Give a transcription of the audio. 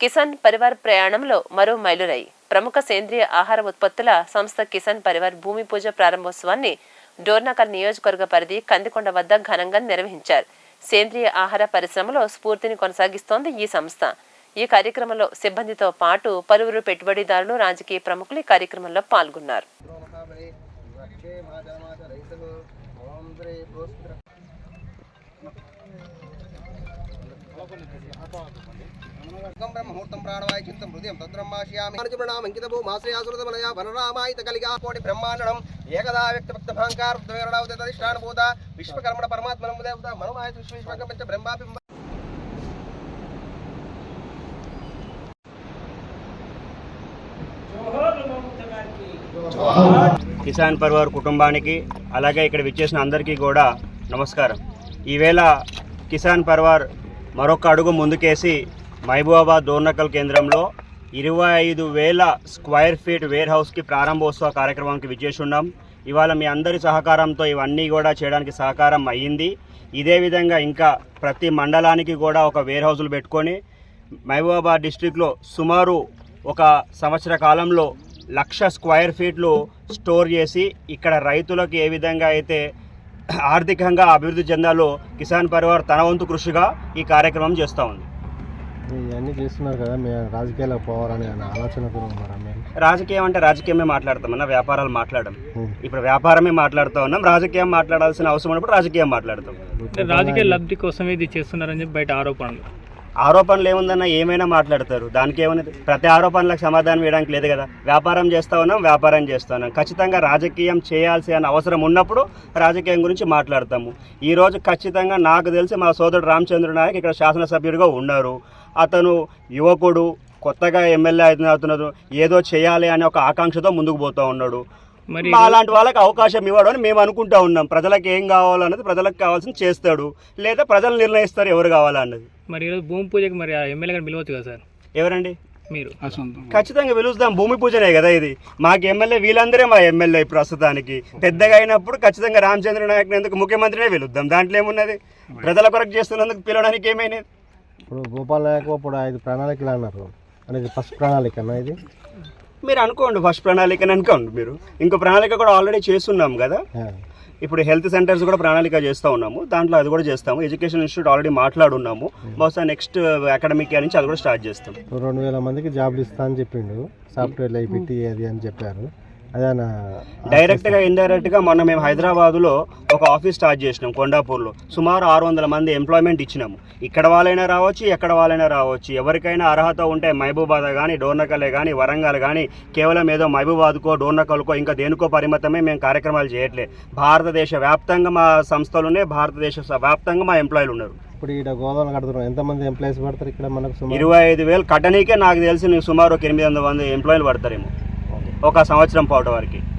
కిసాన్ పరివార్ ప్రయాణంలో మరో మైలురాయి. ప్రముఖ సేంద్రియ ఆహార ఉత్పత్తుల సంస్థ కిసాన్ పరివార్ భూమి పూజ ప్రారంభోత్సవాన్ని డోర్నకల్ నియోజకవర్గ పరిధి కందికొండ వద్ద ఘనంగా నిర్వహించారు. సేంద్రియ ఆహార పరిశ్రమలో స్ఫూర్తిని కొనసాగిస్తోంది ఈ సంస్థ. ఈ కార్యక్రమంలో సిబ్బందితో పాటు పలువురు పెట్టుబడిదారులు రాజకీయ ప్రముఖులు ఈ కార్యక్రమంలో పాల్గొన్నారు. మహాబలి ప్రాణవాయ చిత్తం హృదయం తద్బ్రహ్మాశ్యామి కలిగా కోటి బ్రహ్మాండం ఏకదా వ్యక్త భక్త భాంకార విశ్వకర్మణ పరమాత్మనం దేవత మనమాయ విశ్వ కిసాన్ పర్వార్ కుటుంబానికి అలాగే ఇక్కడ విచ్చేసిన అందరికీ కూడా నమస్కారం. ఈవేళ కిసాన్ పర్వార్ మరొక అడుగు ముందుకేసి మహబూబాబాద్ దోర్నకల్ కేంద్రంలో ఇరవై ఐదు వేల స్క్వైర్ ఫీట్ వేర్ హౌస్కి ప్రారంభోత్సవ కార్యక్రమానికి విచ్చేసి ఇవాళ మీ అందరి సహకారంతో ఇవన్నీ కూడా చేయడానికి సహకారం అయ్యింది. ఇదే విధంగా ఇంకా ప్రతి మండలానికి కూడా ఒక వేర్ హౌస్లు పెట్టుకొని మహబూబాబాద్ డిస్టిక్లో సుమారు ఒక సంవత్సర కాలంలో లక్ష స్క్వైర్ ఫీట్లు స్టోర్ చేసి ఇక్కడ రైతులకు ఏ విధంగా అయితే ఆర్థికంగా అభివృద్ధి చెందాలో కిసాన్ పరివార్ తన వంతు కృషిగా ఈ కార్యక్రమం చేస్తూ ఉంది. ఇవన్నీ చేస్తున్నారు కదా మేము రాజకీయాలకు పోవాలని అనే మీరు? రాజకీయం అంటే రాజకీయమే మాట్లాడతామన్నా వ్యాపారాలు మాట్లాడడం. ఇప్పుడు వ్యాపారమే మాట్లాడుతూ ఉన్నాం రాజకీయం మాట్లాడాల్సిన అవసరం ఉన్నప్పుడు రాజకీయం మాట్లాడతాం. రాజకీయ లబ్ధి కోసమే ఇది చేస్తున్నారని చెప్పి బయట ఆరోపణలు. ఆరోపణలు ఏముందన్నా ఏమైనా మాట్లాడతారు దానికి ఏమున్నది ప్రతి ఆరోపణలకు సమాధానం వేయడానికి లేదు కదా. వ్యాపారం చేస్తా ఉన్నాం వ్యాపారం చేస్తా ఉన్నాం. ఖచ్చితంగా రాజకీయం చేయాల్సిన అవసరం ఉన్నప్పుడు రాజకీయం గురించి మాట్లాడతాము. ఈ రోజు ఖచ్చితంగా నాకు తెలిసి మా సోదరుడు రామచంద్ర నాయక్ ఇక్కడ శాసనసభ్యుడిగా ఉన్నారు. అతను యువకుడు కొత్తగా ఎమ్మెల్యే అవుతున్నారు ఏదో చేయాలి అనే ఒక ఆకాంక్షతో ముందుకు పోతూ ఉన్నాడు. మరి మా అలాంటి వాళ్ళకి అవకాశం ఇవ్వడం అని మేము అనుకుంటా ఉన్నాం. ప్రజలకు ఏం కావాలన్నది ప్రజలకు కావాల్సింది చేస్తాడు. లేదా ప్రజలు నిర్ణయిస్తారు ఎవరు కావాలన్నది. మరి ఈరోజు భూమి పూజకి మరి ఎమ్మెల్యే గారు పిలవచ్చు కదా సార్? ఎవరండి? మీరు. ఖచ్చితంగా పిలుస్తాం. భూమి పూజనే కదా ఇది. మాకు ఎమ్మెల్యే వీళ్ళందరే మా ఎమ్మెల్యే ప్రస్తుతానికి. పెద్దగా అయినప్పుడు ఖచ్చితంగా రామచంద్ర నాయక్ ఎందుకు ముఖ్యమంత్రినే పిలుద్దాం? దాంట్లో ఏమున్నది? ప్రజల కొరకు చేస్తున్నందుకు పిలవడానికి ఏమైనది? ఇప్పుడు గోపాల్ నాయక్ ఇప్పుడు ఐదు ప్రణాళికలు అన్నారు. అనేది ఫస్ట్ ప్రణాళిక అన్న ఇది? మీరు అనుకోండి ఫస్ట్ ప్రణాళికని అనుకోండి మీరు. ఇంకో ప్రణాళిక కూడా ఆల్రెడీ చేస్తున్నాం కదా. ఇప్పుడు హెల్త్ సెంటర్స్ కూడా ప్రణాళిక చేస్తూ ఉన్నాము. దాంట్లో అది కూడా చేస్తాము. ఎడ్యుకేషన్ ఇన్స్టిట్యూట్ ఆల్రెడీ మాట్లాడున్నాము. బహుశా నెక్స్ట్ అకాడమిక్ ఇయర్ నుంచి అది కూడా స్టార్ట్ చేస్తాం. రెండు వేల మందికి జాబ్లు ఇస్తా అని చెప్పిండు. సాఫ్ట్వేర్ పెట్టి అది అని చెప్పారు. అదే అన్న డైరెక్ట్గా ఇండైరెక్ట్గా మొన్న మేము హైదరాబాద్లో ఒక ఆఫీస్ స్టార్ట్ చేసినాం కొండాపూర్లో సుమారు ఆరు వందల మంది ఎంప్లాయ్మెంట్ ఇచ్చినాము. ఇక్కడ వాళ్ళైనా రావచ్చు ఎక్కడ వాళ్ళైనా రావచ్చు. ఎవరికైనా అర్హత ఉంటే మహబూబాద్ కానీ డోర్నకలే కానీ వరంగల్ కానీ కేవలం ఏదో మహబూబాద్కో డోర్నకల్కో ఇంకా దేనికో పరిమితమే మేము కార్యక్రమాలు చేయట్లే. భారతదేశ వ్యాప్తంగా మా సంస్థలునే భారతదేశ వ్యాప్తంగా మా ఎంప్లాయీలు ఉన్నారు. ఇప్పుడు ఇక్కడ గోదావరి కడుతున్నాం. ఎంతమంది ఎంప్లాయీస్ పడతారు ఇక్కడ మనకు ఇరవై ఐదు వేలు కట్టనీకే నాకు తెలిసి సుమారు ఒక ఎనిమిది వందల మంది ఎంప్లాయీలు పడతారేమో. ఒక సంవత్సరం పాటు వరకు.